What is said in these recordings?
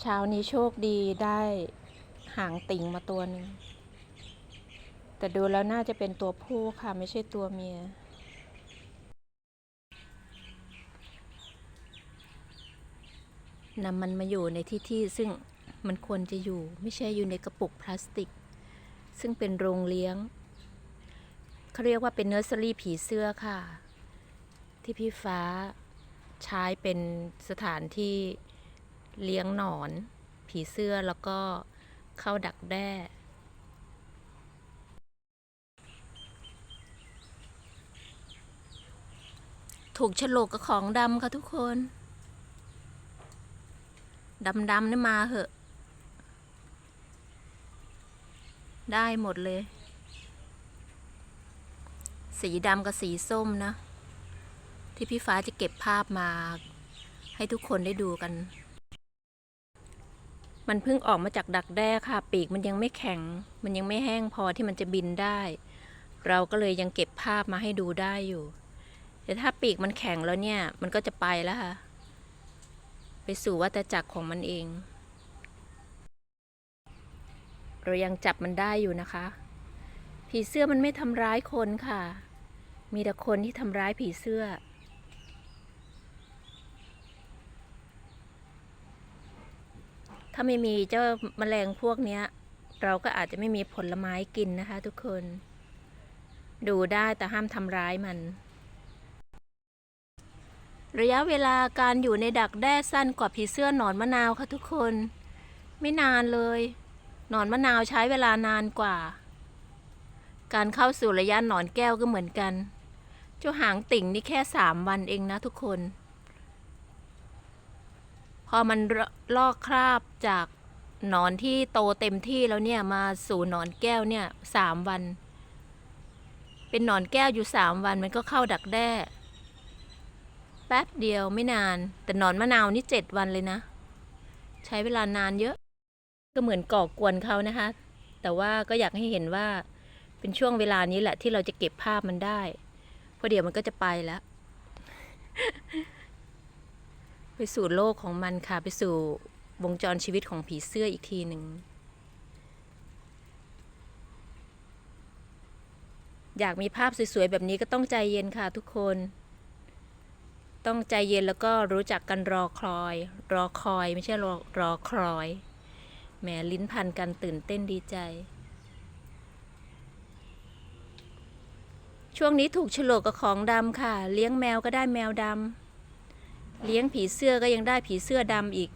เช้านี้โชคดีได้หางติ่งมาตัวหนึ่ง แต่ดูแล้วน่าจะเป็นตัวผู้ค่ะไม่ใช่ตัวเมีย นำมันมาอยู่ในที่ที่ซึ่งมันควรจะอยู่ไม่ใช่อยู่ในกระปุกพลาสติก ซึ่งเป็นโรงเลี้ยง เขาเรียกว่าเป็นเนอร์เซอรี่ผีเสื้อค่ะ ที่พี่ฟ้าใช้เป็นสถานที่ เลี้ยงหนอน ผีเสื้อแล้วก็เข้าดักแด้ถูกฉลกกับของดำค่ะทุกคน ดำๆนี่มาเหอะ ได้หมดเลย สีดำกับสีส้มนะ ที่พี่ฟ้าจะเก็บภาพมาให้ทุกคนได้ดูกัน มันเพิ่งออกมาจากดักแด้ค่ะ ปีกมันยังไม่แข็ง มันยังไม่แห้งพอที่มันจะบินได้ เราก็เลยยังเก็บภาพมาให้ดูได้อยู่ แต่ถ้าปีกมันแข็งแล้วเนี่ย มันก็จะไปแล้วค่ะ ไปสู่วัฏจักรของมันเอง เรายังจับมันได้อยู่นะคะ ผีเสื้อมันไม่ทำร้ายคนค่ะ มีแต่คนที่ทำร้ายผีเสื้อ ถ้าไม่มีเจ้าแมลงพวกเนี้ยเราก็อาจจะไม่มีผลไม้กินนะคะ ทุกคน ดูได้แต่ห้ามทำร้ายมัน ระยะเวลาการอยู่ในดักแด้สั้นกว่าผีเสื้อหนอนมะนาวค่ะทุกคน ไม่นานเลยหนอนมะนาวใช้เวลานานกว่า การเข้าสู่ระยะหนอนแก้วก็เหมือนกัน เจ้าหางติ่งนี่แค่สามวันเองนะทุกคน พอมันลอกคราบจากหนอนที่โตเต็มที่แล้วเนี่ยมาสู่หนอนแก้วเนี่ยสามวัน เป็นหนอนแก้วอยู่สามวันมันก็เข้าดักแด้ แป๊บเดียวไม่นาน แต่หนอนมะนาวนี่เจ็ดวันเลยนะ ใช้เวลานานเยอะ ก็เหมือนก่อกวนเขานะคะ แต่ว่าก็อยากให้เห็นว่าเป็นช่วงเวลานี้แหละที่เราจะเก็บภาพมันได้เพราะเดี๋ยวมันก็จะไปแล้ว ไปสู่โลกของมันค่ะ ไปสู่วงจรชีวิตของผีเสื้ออีกทีหนึ่ง อยากมีภาพสวยๆ แบบนี้ก็ต้องใจเย็นค่ะทุกคน ต้องใจเย็นแล้วก็รู้จักกันรอคอย รอคอยไม่ใช่รอรอคอยแหมลิ้นพันกันตื่นเต้นดีใจ ช่วงนี้ถูกฉลกกับของดำค่ะ เลี้ยงแมวก็ได้แมวดำ เลี้ยงผีเสื้อก็ยังได้ผีเสื้อดำอีก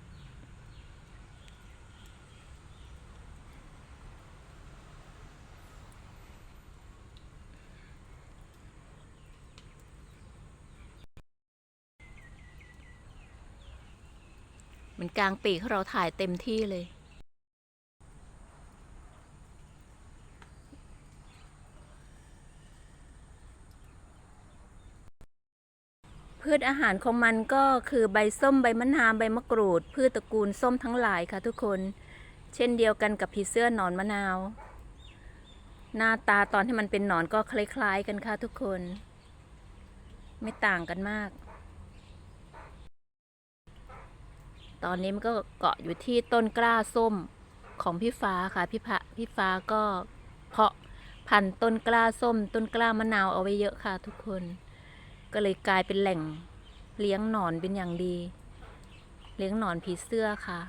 มันกลางปีกเราถ่ายเต็มที่เลย พืชอาหารของมันก็คือใบส้มใบมะนาวใบมะกรูด พืชตระกูลส้มทั้งหลายค่ะทุกคน เช่นเดียวกันกับผีเสื้อหนอนมะนาว หน้าตาตอนที่มันเป็นหนอนก็คล้ายๆกันค่ะทุกคน ไม่ต่างกันมาก ตอนนี้มันก็เกาะอยู่ที่ต้นกล้าส้มของพี่ฟ้าค่ะพี่พะพี่ฟ้าก็เพาะพันต้นกล้าส้ม ต้นกล้ามะนาวเอาไว้เยอะค่ะทุกคน ก็เลยกลายเป็นแหล่งเลี้ยงหนอนเป็นอย่างดี เลี้ยงหนอนผีเสื้อค่ะ